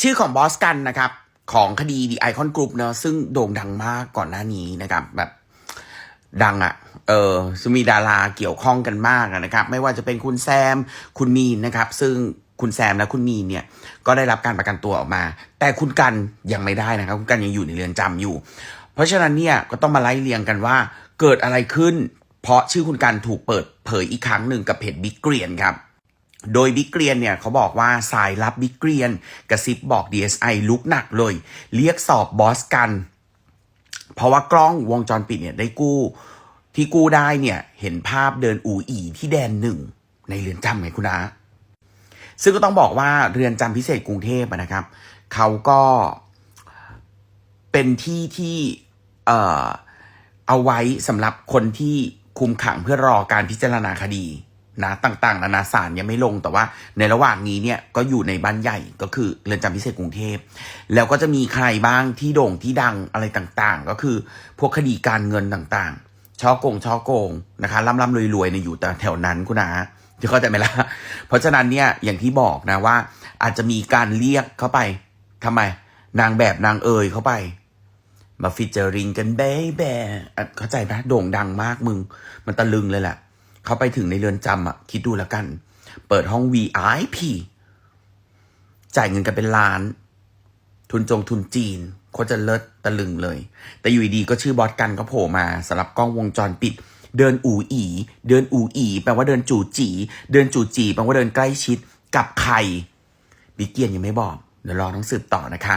ชื่อของบอสกันนะครับ ของคดีดีไอคอนกรุ๊ปเนอะซึ่งโด่งดังมากก่อนหน้านี้นะครับ แบบดังอะ่ะ เออซึ่งมีดาราเกี่ยวข้องกันมากนะครับ ไม่ว่าจะเป็นคุณแซม คุณมีนนะครับ ซึ่งคุณแซมและคุณมีนเนี่ย ก็ได้รับการประกันตัวออกมา แต่คุณกันยังไม่ได้นะครับ คุณกันยังอยู่ในเรือนจำอยู่ เพราะฉะนั้นเนี่ยก็ต้องมาไล่เรียงกันว่าเกิดอะไรขึ้น เพราะชื่อคุณกันถูกเปิดเผยอีกครั้งหนึ่งกับเพจบิ๊กเกรียนครับ โดยบิ๊กเกรียนเนี่ยเขาบอกว่าสายลับบิ๊กเกรียน กระซิบบอก DSI ลุกหนักเลย เรียกสอบบอสกัน เพราะว่ากล้องวงจรปิดเนี่ยได้กู้ ที่กู้ได้เนี่ยเห็นภาพเดินอูอีที่แดนหนึ่ง ในเรือนจำไงคุณอาซึ่งก็ต้องบอกว่าเรือนจำพิเศษกรุงเทพนะครับ เขาก็เป็นที่ที่เอ่อเอาไว้สำหรับคนที่คุมขังเพื่อรอการพิจารณาคดี นะต่างๆนานาศาลยังไม่ลงแต่ว่า ในระหว่างนี้เนี่ยก็อยู่ในบ้านใหญ่ก็คือเรือนจำพิเศษกรุงเทพ แล้วก็จะมีใครบ้างที่โด่งที่ดังอะไรต่างๆ ก็คือพวกคดีการเงินต่างๆช่อโกงช่อโกงนะคะร่ำร่ำรวยรวยๆเนี่ยอยู่แต่แถวนั้นคุณอาจะเข้าใจไหมล่ะเพราะฉะนั้นเนี่ยอย่างที่บอกนะว่า อาจจะมีการเรียกเข้าไปทำไม นางแบบนางเอยเข้าไปมาฟิเจอริงกันเบ้แบเข้าใจไหมโด่งดังมากมึง มันตะลึงเลยแหละ เขาไปถึงในเรือนจำอะคิดดูแล้วกัน เปิดห้อง VIP จ่ายเงินกันเป็นล้าน ทุนจงทุนจีนโคจะเลิศตะลึงเลย แต่อยู่ดีๆก็ชื่อบอสกันก็โผล่มาสำหรับกล้องวงจรปิด เดินอูอี เดินอูอี แปลว่าเดินจู่จี เดินจู่จีแปลว่าเดินใกล้ชิดกับใครบิ๊กเกียนยังไม่บอกเดี๋ยวรอต้องสืบต่อนะคะ